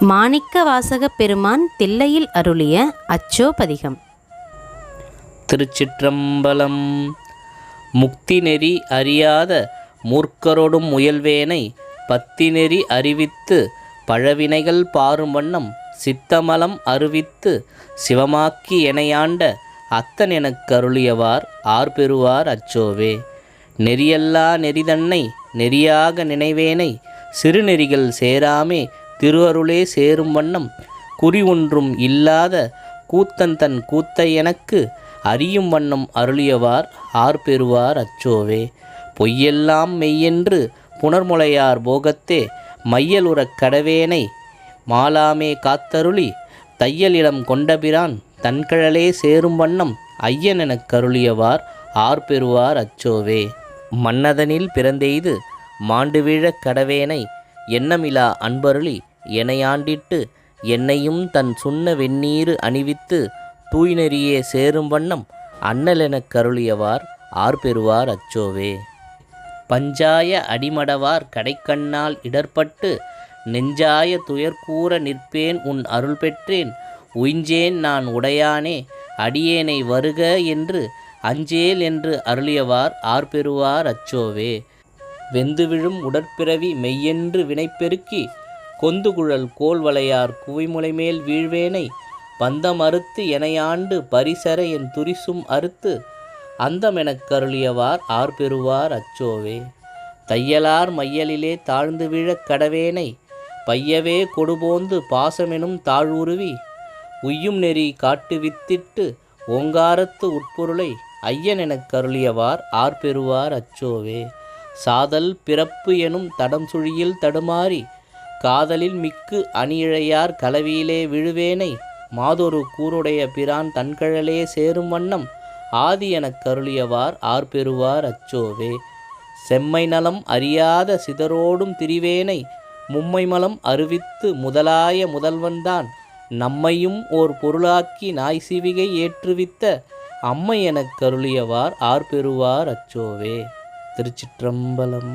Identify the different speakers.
Speaker 1: மாணிக்க வாசகப் பெருமான் தில்லையில் அருளிய அச்சோபதிகம்.
Speaker 2: திருச்சிற்றம்பலம். முக்தி நெறி அறியாத மூர்க்கரோடும் முயல்வேனை பத்தி நெறி அறிவித்து பழவினைகள் பாரும் வண்ணம் சித்தமலம் அறிவித்து சிவமாக்கி எனையாண்ட அத்தன் எனக்கு அருளியவார் ஆர் பெறுவார் அச்சோவே. நெறியல்லா நெறிதன்னை நெறியாக நினைவேனை சிறுநெறிகள் சேராமே திருவருளே சேரும் வண்ணம் குறி ஒன்றும் இல்லாத கூத்தன் தன் கூத்தை எனக்கு அறியும் வண்ணம் அருளியவார் ஆர் பெறுவார் அச்சோவே. பொய்யெல்லாம் மெய்யென்று புனர்முளையார் போகத்தே மையலுறக் கடவேனை மாலாமே காத்தருளி தையலிடம் கொண்டபிரான் தன்கழலே சேரும் வண்ணம் ஐயன் எனக் கருளியவார் ஆர் பெறுவார் அச்சோவே. மன்னதனில் பிறந்தெய்து மாண்டு வீழக் கடவேனை எண்ணமிலா அன்பருளி எனையாண்டிட்டு என்னையும் தன் சுண்ண வெந்நீரு அணிவித்து தூய்நெறியே சேரும் வண்ணம் அண்ணலெனக் கருளியவார் ஆர்பெறுவார் அச்சோவே. பஞ்சாய அடிமடவார் கடைக்கண்ணால் இடர்பட்டு நெஞ்சாய துயர்கூற நிற்பேன் உன் அருள் பெற்றேன். உய்ஞ்சேன் நான் உடையானே அடியேனை வருக என்று அஞ்சேல் என்று அருளியவார் ஆர்பெறுவார் அச்சோவே. வெந்துவிழும் உடற்பிறவி மெய்யென்று வினைப்பெருக்கி கொந்துகுழல் கோல்வளையார் குவிமுலைமேல் வீழ்வேனை பந்தம் அறுத்து எனையாண்டு பரிசர என் துரிசும் அறுத்து அந்தமெனக் கருளியவார் ஆர் பெறுவார் அச்சோவே. தையலார் மையலிலே தாழ்ந்து விழக் கடவேனை பையவே கொடுபோந்து பாசமெனும் தாழ்வுருவி உய்யும் நெறி காட்டு வித்திட்டு ஓங்காரத்து உட்பொருளை ஐயன் எனக் கருளியவார் ஆர் பெறுவார் அச்சோவே. சாதல் பிறப்பு எனும் தடம் சுழியில் தடுமாறி காதலில் மிக்கு அணியிழையார் கலவியிலே விழுவேனை மாதொரு கூருடைய பிரான் தன்கழலே சேரும் வண்ணம் ஆதி எனக் கருளியவார் ஆர்பெறுவார் அச்சோவே. செம்மை நலம் அறியாத சிதறோடும் திரிவேனை மும்மை மலம் அறிவித்து முதலாய முதல்வன்தான் நம்மையும் ஓர் பொருளாக்கி நாய் சிவிகை ஏற்றுவித்த அம்மை எனக் கருளியவார் ஆர்பெறுவார் அச்சோவே. திருச்சிற்றம்பலம்